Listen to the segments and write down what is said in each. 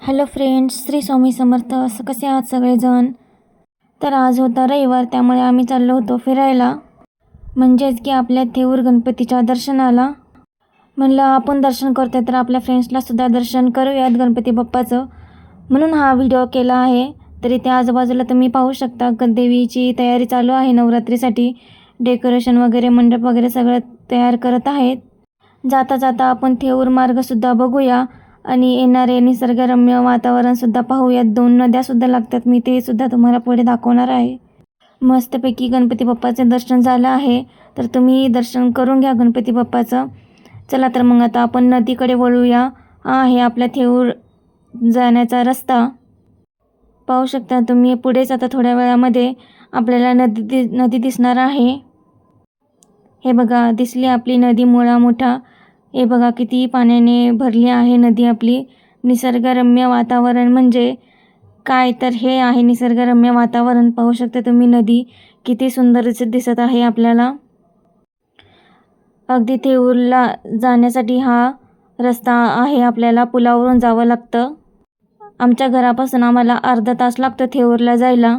Hello friends Shri Swami Samarth असं कसे आहात सगळेजण? तर आज होता रविवार त्यामुळे आम्ही चाललो होतो फिरायला. म्हणजेच की आपल्या थेऊर गणपतीच्या दर्शनाला. म्हणलं आपण दर्शन करतोय तर आपल्या फ्रेंड्सला सुद्धा दर्शन करूयात गणपती बाप्पाचं. म्हणून हा व्हिडिओ केला आहे. तर इथे आजूबाजूला तुम्ही पाहू शकता क देवीची तयारी चालू आहे नवरात्रीसाठी. डेकोरेशन वगैरे मंडप वगैरे सगळं तयार करत आहेत. जाता जाता आपण थेऊर मार्गसुद्धा बघूया. आणि येणारे निसर्गरम्य वातावरणसुद्धा पाहूयात. दोन नद्यासुद्धा लागतात. मी ते सुद्धा तुम्हाला पुढे दाखवणार आहे. मस्तपैकी गणपती बाप्पाचे दर्शन झालं आहे. तर तुम्ही दर्शन करून घ्या गणपती बाप्पाचं. चला तर मग आता आपण नदीकडे वळूया. हा आहे आपल्या थेऊर जाण्याचा रस्ता. पाहू शकता तुम्ही पुढेच आता थोड्या वेळामध्ये आपल्याला नदी दि नदी दिसणार आहे. हे बघा दिसली आपली नदी मुळा मोठा हे बघा किती पाण्याने भरली आहे नदी आपली. निसर्गरम्य वातावरण म्हणजे काय? तर हे आहे निसर्गरम्य वातावरण. पाहू शकता तुम्ही नदी. किती सुंदर दिसत आहे आपल्याला. अगदी थेऊरला जाण्यासाठी हा रस्ता आहे आपल्याला. पुलावरून जावं लागतं. आमच्या घरापासून आम्हाला अर्धा तास लागतो थेऊरला जायला.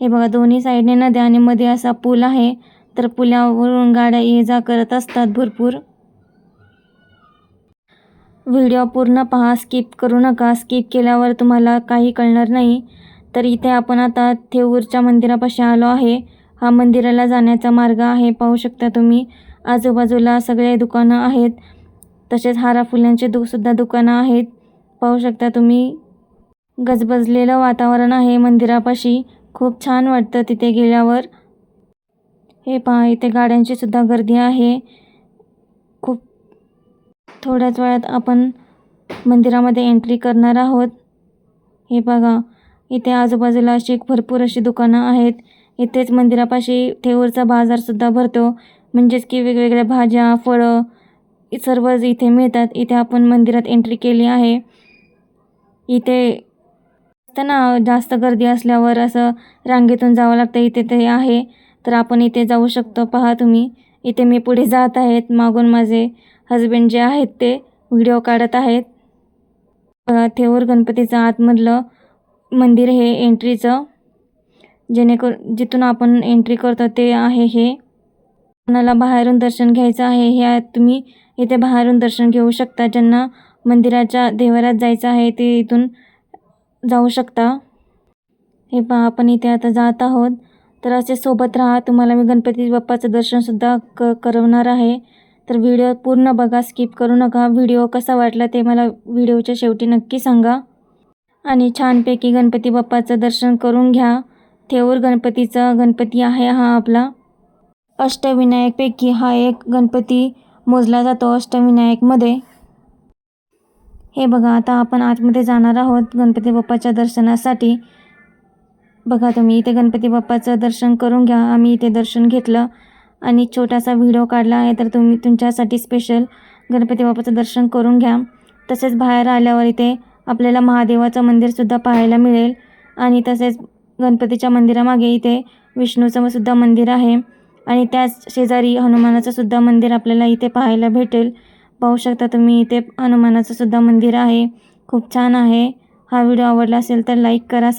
हे बघा दोन्ही साईडने नद्या आणि मध्ये असा पूल आहे. तर पुलावरून गाड्या ये जा करत असतात भरपूर. व्हिडिओ पूर्ण पहा स्किप करू नका. स्किप केल्यावर तुम्हाला काही कळणार नाही. तर इथे आपण आता थेऊरच्या मंदिरापाशी आलो आहे. हा मंदिराला जाण्याचा मार्ग आहे पाहू शकता तुम्ही. आजूबाजूला सगळे दुकानं आहेत. तसेच हारा फुलांचे दु सुद्धा दुकानं आहेत. पाहू शकता तुम्ही. गजबजलेलं वातावरण आहे मंदिरापाशी. खूप छान वाटतं तिथे गेल्यावर. हे पहा इथे गाड्यांची सुद्धा गर्दी आहे. थोड्याच वेळात आपण मंदिरामध्ये एंट्री करणार आहोत. हे बघा इथे आजूबाजूला अशी भरपूर अशी दुकानं आहेत. इथेच मंदिरापाशी ठेऊरचा बाजारसुद्धा भरतो. म्हणजेच की वेगवेगळ्या भाज्या फळं सर्व सर्वच इथे मिळतात. इथे आपण मंदिरात एंट्री केली आहे. इथे असतं ना जास्त गर्दी असल्यावर असं रांगेतून जावं लागतं. इथे ते आहे. तर आपण इथे जाऊ शकतो. पहा तुम्ही. इथे मी पुढे जात आहेत. मागून माझे हजबंड जे आहेत ते व्हिडिओ काढत आहेत. थेऊर गणपतीचं आतमधलं मंदिर हे एंट्रीचं जेणेकरून जिथून आपण एंट्री करतो ते आहे हे. कोणाला बाहेरून दर्शन घ्यायचं आहे हे तुम्ही इथे बाहेरून दर्शन घेऊ शकता. ज्यांना मंदिराच्या देवारात जायचं आहे ते इथून जाऊ शकता. हे पहा आपण इथे आता जात आहोत. तर असे सोबत राहा. तुम्हाला मी गणपती बाप्पाचं दर्शनसुद्धा क करवणार आहे. तर व्हिडिओ पूर्ण बघा स्किप करू नका. व्हिडिओ कसा वाटला ते मला व्हिडिओच्या शेवटी नक्की सांगा. आणि छानपैकी गणपती बाप्पाचं दर्शन करून घ्या. थेऊर गणपतीचा गणपती आहे हा आपला. अष्टविनायकपैकी हा एक गणपती मोजला जातो अष्टविनायकमध्ये. हे बघा आता आपण आतमध्ये जाणार आहोत गणपती बाप्पाच्या दर्शनासाठी. बघा तुम्ही इथे गणपती बाप्पाचं दर्शन करून घ्या. आम्ही इथे दर्शन घेतलं आणि छोटासा व्हिडिओ काढला आहे तर तुम्ही तुमच्यासाठी स्पेशल गणपती बाप्पाचं दर्शन करून घ्या. तसेच बाहेर आल्यावर इथे आपल्याला महादेवाचं मंदिरसुद्धा पाहायला मिळेल आणि तसेच गणपतीच्या मंदिरामागे इथे विष्णूचं सुद्धा मंदिर आहे आणि त्याच शेजारी हनुमानाचं सुद्धा मंदिर आपल्याला इथे पाहायला भेटेल. पाहू शकता तुम्ही इथे हनुमानाचं सुद्धा मंदिर आहे. खूप छान आहे. हा व्हिडिओ आवडला असेल तर लाईक करा.